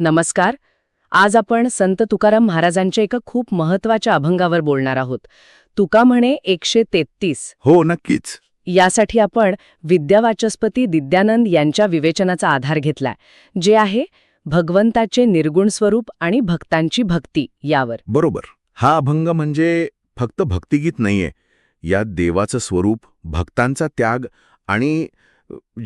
नमस्कार. आज आपण संत तुकाराम महाराजांच्या एका खूप महत्त्वाच्या अभंगावर बोलणार आहोत. तुका म्हणे एकशे तेहतीस. हो नक्कीच. यासाठी आपण विद्यावाचस्पती दिद्यानंद यांच्या विवेचनाचा आधार घेतलाय जे आहे भगवंताचे निर्गुण स्वरूप आणि भक्तांची भक्ती यावर. बरोबर. हा अभंग म्हणजे फक्त भक्तिगीत नाहीये. यात देवाचं स्वरूप भक्तांचा त्याग आणि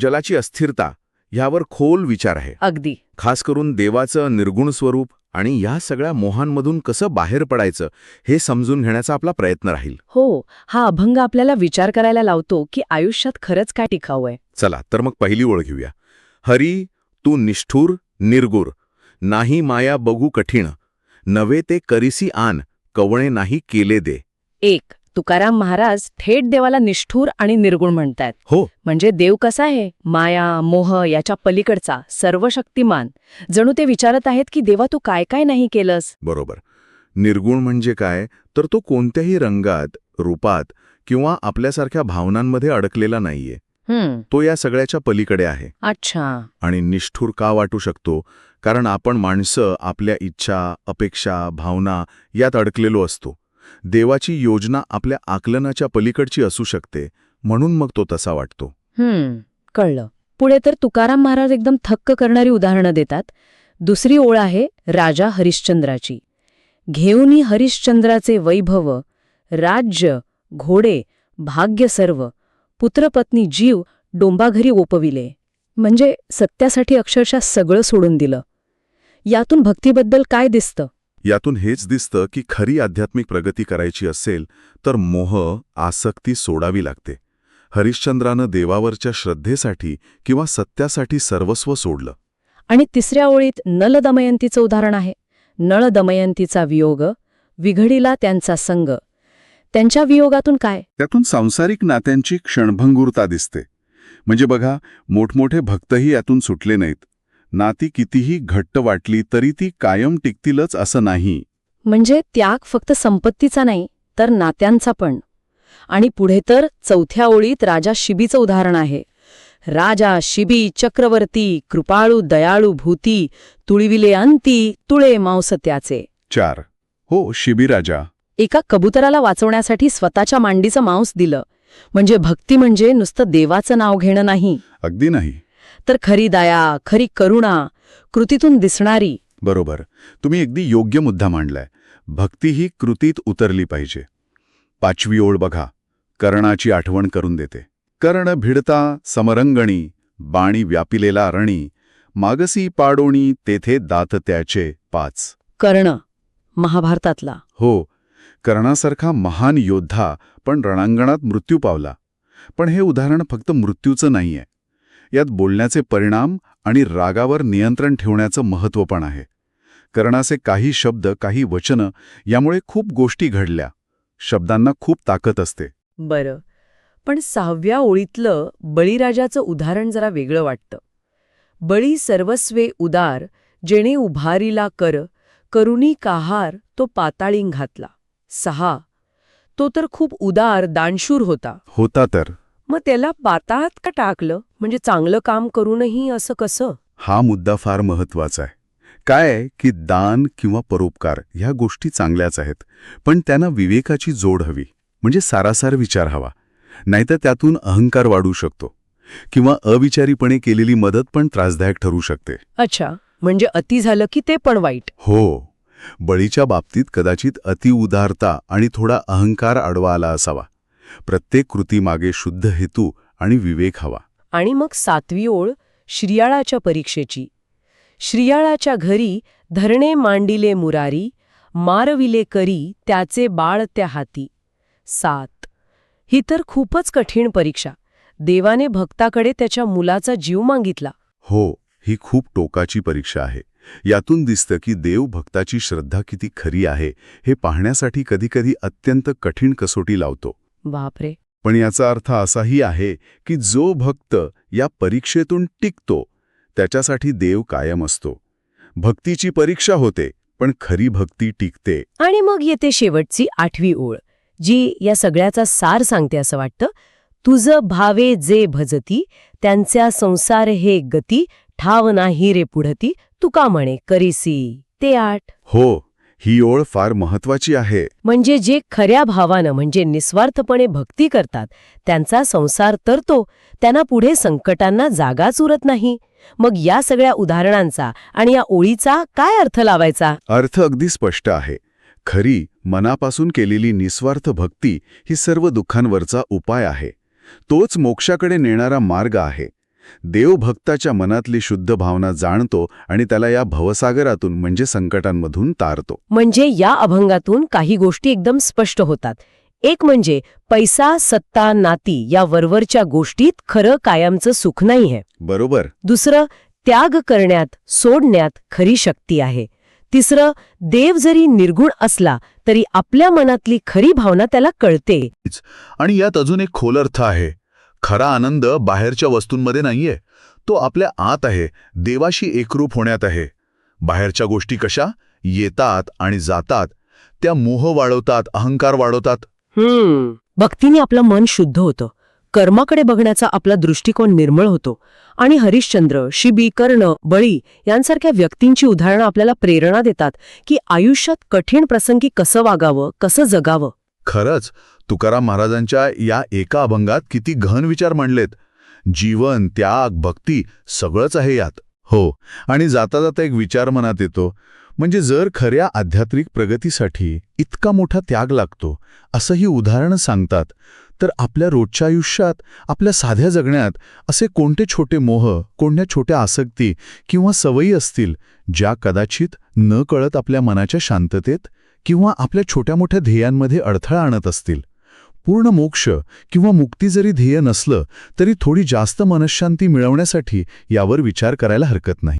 जलाची अस्थिरता ह्यावर खोल विचार आहे. अगदी. खास करून देवाचं निर्गुण स्वरूप आणि या सगळ्या मोहांमधून कसं बाहेर पडायचं हे समजून घेण्याचा आपला प्रयत्न राहील. हो हा अभंग आपल्याला विचार करायला लावतो की आयुष्यात खरंच काय टिकाऊ आहे. चला तर मग पहिली ओळ घेऊया. हरी तू निष्ठुर निर्गुर. नाही माया बघू कठीण. नवे ते करिसी आन. कवणे नाही केले दे. एक. तुकाराम महाराज थेट देवाला निष्ठूर आणि निर्गुण म्हणतायत. हो. म्हणजे देव कसा आहे? माया मोह याच्या पलीकडचा सर्वशक्तिमान. जणू ते विचारत आहेत की देवा तू काय काय नाही केलंस? बरोबर. निर्गुण म्हणजे काय? तर तो कोणत्याही रंगात रूपात किंवा आपल्यासारख्या भावनांमध्ये अडकलेला नाहीये. तो या सगळ्याच्या पलीकडे आहे. अच्छा. आणि निष्ठुर का वाटू शकतो? कारण आपण माणसं आपल्या इच्छा अपेक्षा भावना यात अडकलेलो असतो. देवाची योजना आपल्या आकलनाच्या पलीकडची असू शकते म्हणून मग तो तसा वाटतो. हम्म कळलं. पुढे तर तुकाराम महाराज एकदम थक्क करणारी उदाहरणं देतात. दुसरी ओळ आहे राजा हरिश्चंद्राची. घेऊनी हरिश्चंद्राचे वैभव राज्य घोडे भाग्य सर्व पुत्रपत्नी जीव डोंबाघरी ओपविले. म्हणजे सत्यासाठी अक्षरशः सगळं सोडून दिलं. यातून भक्तीबद्दल काय दिसतं? यातून हेच दिसतं की खरी आध्यात्मिक प्रगती करायची असेल तर मोह आसक्ती सोडावी लागते. हरिश्चंद्रानं देवावरच्या श्रद्धेसाठी किंवा सत्यासाठी सर्वस्व सोडलं. आणि तिसऱ्या ओळीत नल दमयंतीचं उदाहरण आहे. नळ दमयंतीचा वियोग विघडीला त्यांचा संग. त्यांच्या वियोगातून काय? त्यातून सांसारिक नात्यांची क्षणभंगुरता दिसते. म्हणजे बघा मोठमोठे भक्तही यातून सुटले नाहीत. नाती कितीही घट्ट वाटली तरी ती कायम टिकतीलच असं नाही. म्हणजे त्याग फक्त संपत्तीचा नाही तर नात्यांचा पण. आणि पुढे तर चौथ्या ओळीत राजा शिबीचं उदाहरण आहे. राजा शिबी चक्रवर्ती कृपाळू दयाळू भूती तुळविले अंती तुळे मांस त्याचे चार. हो शिबिराजा एका कबुतराला वाचवण्यासाठी स्वतःच्या मांडीचं मांस दिलं. म्हणजे भक्ती म्हणजे नुसतं देवाचं नाव घेणं नाही. अगदी नाही. तर खरी दया खरी करुणा कृतीतून दिसणारी. बरोबर. तुम्ही अगदी योग्य मुद्दा मांडलाय. भक्ती ही कृतीत उतरली पाहिजे. पाचवी ओळ बघा. कर्णाची आठवण करून देते. कर्ण भिडता समरंगणी बाणी व्यापिलेला रणी मागसी पाडोणी तेथे दात त्याचे पाच. कर्ण महाभारतातला. हो. कर्णासारखा महान योद्धा पण रणांगणात मृत्यू पावला. पण हे उदाहरण फक्त मृत्यूचं नाहीये. यात बोलण्याचे परिणाम आणि रागावर नियंत्रण ठेवण्याचं महत्त्व पण आहे. कर्णाचे काही शब्द काही वचनं यामुळे खूप गोष्टी घडल्या. शब्दांना खूप ताकद असते. बरं. पण सहाव्या ओळीतलं बळीराजाचं उदाहरण जरा वेगळं वाटतं. बळी सर्वस्वे उदार जेणे उभारीला कर करुणी काहार तो पाताळीं घातला. सहा. तो तर खूप उदार दानशूर होता. होता तर. मग त्याला पाताळात का टाकलं? म्हणजे चांगलं काम करूनही असं कसं? हा मुद्दा फार महत्त्वाचा आहे. काय आहे की दान किंवा परोपकार ह्या गोष्टी चांगल्याच आहेत पण त्यांना विवेकाची जोड हवी म्हणजे सारासार विचार हवा. नाहीतर त्यातून अहंकार वाढू शकतो किंवा अविचारीपणे केलेली मदत पण त्रासदायक ठरू शकते. अच्छा म्हणजे अति झालं की ते पण वाईट. हो बळीच्या बाबतीत कदाचित अतिउदारता आणि थोडा अहंकार आडवा आला असावा. प्रत्येक कृतीमागे शुद्ध हेतू आणि विवेक हवा. आणि मग सातवी ओळ श्रियाळाच्या परीक्षेची. श्रियाळाच्या घरी धरणे मांडिले मुरारी मारविले करी त्याचे बाळ त्या हाती. सात. ही तर खूपच कठीण परीक्षा. देवाने भक्ताकडे त्याच्या मुलाचा जीव मागितला. हो ही खूप टोकाची परीक्षा आहे. यातून दिसतं की देव भक्ताची श्रद्धा किती खरी आहे हे पाहण्यासाठी कधीकधी अत्यंत कठीण कसोटी लावतो. बापरे. पण याचा अर्थ असाही आहे की जो भक्त या परीक्षेतून टिकतो त्याच्यासाठी देव कायम असतो. भक्तीची परीक्षा होते पण खरी भक्ती टिकते. आणि मग येते शेवटची आठवी ओळ जी या सगळ्याचा सार सांगते असं वाटतं. तुझ भावे जे भजती त्यांच्या संसार हे गती ठाव नाही रे पुढती तुका म्हणे करीसी. ते आठ. हो. ही ओळ फार महत्वाची आहे. म्हणजे जे खऱ्या भावानं म्हणजे निस्वार्थपणे भक्ती करतात त्यांचा संसार तरतो त्यांना पुढे संकटांना जागाच उरत नाही. मग या सगळ्या उदाहरणांचा आणि या ओळीचा काय अर्थ लावायचा? अर्थ अगदी स्पष्ट आहे. खरी मनापासून केलेली निस्वार्थ भक्ती ही सर्व दुःखांवरचा उपाय आहे. तोच मोक्षाकडे नेणारा मार्ग आहे. देव भक्ताच्या मनातली शुद्ध भावना जाणतो आणि त्याला या भवसागरातून म्हणजे संकटांमधून तारतो. म्हणजे या अभंगातून काही गोष्टी एकदम स्पष्ट होतात. एक म्हणजे पैसा सत्ता नाती या वरवरच्या गोष्टीत खरं कायमचं सुख नाहीये बरोबर. दुसरं त्याग करण्यात सोडण्यात खरी शक्ती आहे. तिसरं देव जरी निर्गुण असला तरी आपल्या मनातली खरी भावना त्याला कळते. आणि यात अजून एक खोल अर्थ आहे. खरा आनंद बाहेरच्या वस्तूंमध्ये नाहीये. तो आपल्या आत आहे देवाशी एकरूप होण्यात आहे. बाहेरच्या गोष्टी कशा? येतात आणि जातात. त्या मोह वाढवतात अहंकार वाढवतात. हम्म भक्तीने आपलं मन शुद्ध होतं. कर्माकडे बघण्याचा आपला दृष्टिकोन निर्मळ होतो. आणि हरिश्चंद्र शिबी कर्ण बळी यांसारख्या व्यक्तींची उदाहरणं आपल्याला प्रेरणा देतात की आयुष्यात कठीण प्रसंगी कसं वागावं कसं जगावं? खरंच तुकाराम महाराजांच्या या एका अभंगात किती गहन विचार मांडलेत. जीवन त्याग भक्ती सगळंच आहे यात. हो आणि जाता जाता एक विचार मनात येतो म्हणजे जर खऱ्या आध्यात्मिक प्रगतीसाठी इतका मोठा त्याग लागतो असंही उदाहरणं सांगतात तर आपल्या रोजच्या आयुष्यात आपल्या साध्या जगण्यात असे कोणते छोटे मोह कोणत्या छोट्या आसक्ती किंवा सवयी असतील ज्या कदाचित न कळत आपल्या मनाच्या शांततेत किंवा आपल्या छोट्या मोठ्या ध्येयांमध्ये अडथळा आणत असतील? पूर्ण मोक्ष किंवा मुक्ती जरी ध्येय नसलं तरी थोडी जास्त मनशांती मिळवण्यासाठी यावर विचार करायला हरकत नाही.